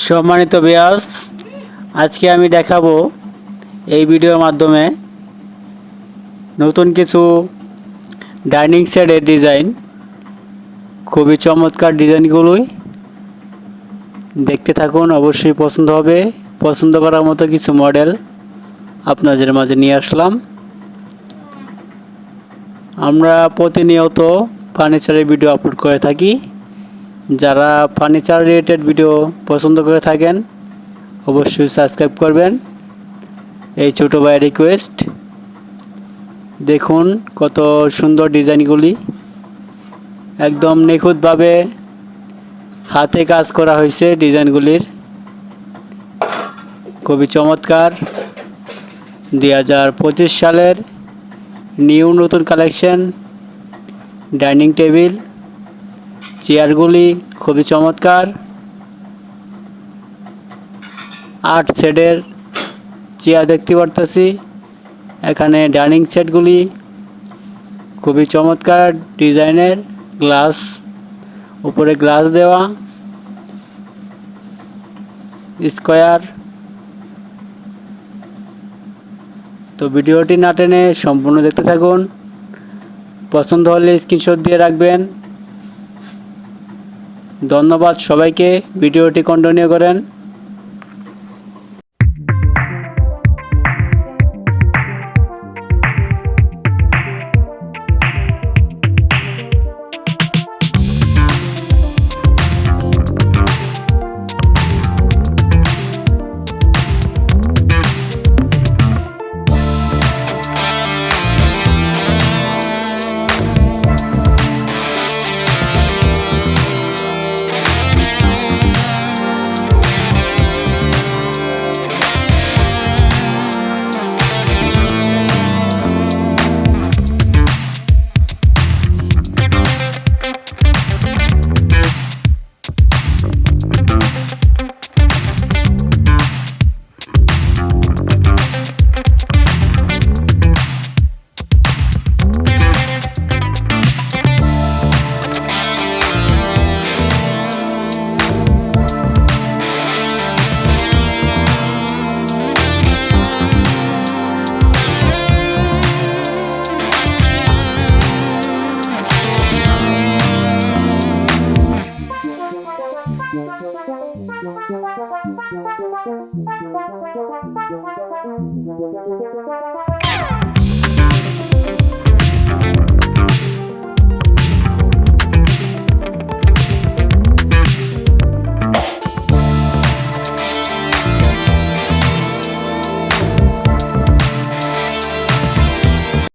সম্মানিত ব্যাস আজকে আমি দেখাবো এই ভিডিওর মাধ্যমে নতুন কিছু ডাইনিং সেটের ডিজাইন। খুবই চমৎকার ডিজাইনগুলোই দেখতে থাকুন, অবশ্যই পছন্দ হবে। পছন্দ করার মতো কিছু মডেল আপনাদের মাঝে নিয়ে আসলাম। আমরা প্রতিনিয়ত ফার্নিচারের ভিডিও আপলোড করে থাকি। যারা ফার্নিচার রিলেটেড ভিডিও পছন্দ করে থাকেন, অবশ্যই সাবস্ক্রাইব করবেন। এই ছোটো ভাইয়ের রিকোয়েস্ট দেখুন কত সুন্দর ডিজাইনগুলি। একদম নিখুঁতভাবে হাতে কাজ করা হয়েছে ডিজাইনগুলির। খুবই চমৎকার। দুই হাজার পঁচিশ সালের নিউ নতুন কালেকশন ডাইনিং টেবিল চেয়ারগুলি খুবই চমৎকার। আট সেটের চেয়ার দেখতে পারতেছি। এখানে ডাইনিং সেটগুলি খুবই চমৎকার ডিজাইনের। গ্লাস, উপরে গ্লাস দেওয়া। স্কোয়ার। তো ভিডিওটি না টেনে সম্পূর্ণ দেখতে থাকুন। পছন্দ হলে স্ক্রিনশট দিয়ে রাখবেন। ধন্যবাদ সবাইকে। ভিডিওটি কন্টিনিউ করেন। Thank you.